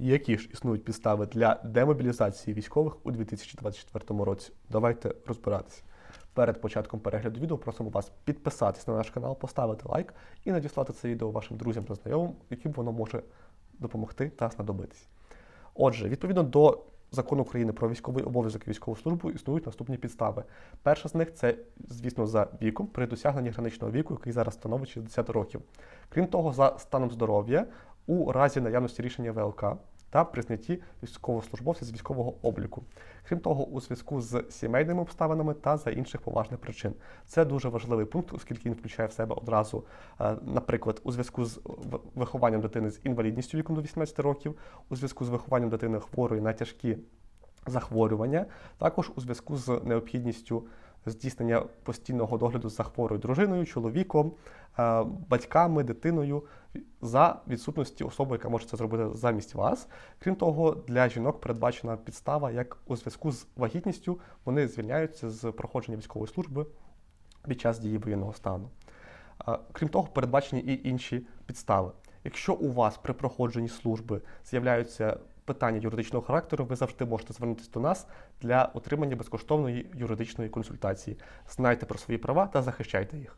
Які ж існують підстави для демобілізації військових у 2024 році? Давайте розбиратися. Перед початком перегляду відео просимо вас підписатись на наш канал, поставити лайк і надіслати це відео вашим друзям та знайомим, яким воно може допомогти та знадобитись. Отже, відповідно до закону України про військовий обов'язок і військову службу існують наступні підстави. Перша з них це, звісно, за віком при досягненні граничного віку, який зараз становить 60 років. Крім того, за станом здоров'я у разі наявності рішення ВЛК та при знятті військовослужбовця з військового обліку. Крім того, у зв'язку з сімейними обставинами та за інших поважних причин. Це дуже важливий пункт, оскільки він включає в себе одразу, е, наприклад, у зв'язку з вихованням дитини з інвалідністю віком до 18 років, у зв'язку з вихованням дитини хворої на тяжкі захворювання, також у зв'язку з необхідністю здійснення постійного догляду за хворою дружиною, чоловіком, е, батьками, дитиною за відсутності особи, яка може це зробити замість вас. Крім того, для жінок передбачена підстава, як у зв'язку з вагітністю вони звільняються з проходження військової служби під час дії воєнного стану. Е, Крім того, передбачені і інші підстави. Якщо у вас при проходженні служби з'являються питання юридичного характеру, ви завжди можете звернутися до нас для отримання безкоштовної юридичної консультації. Знайте про свої права та захищайте їх.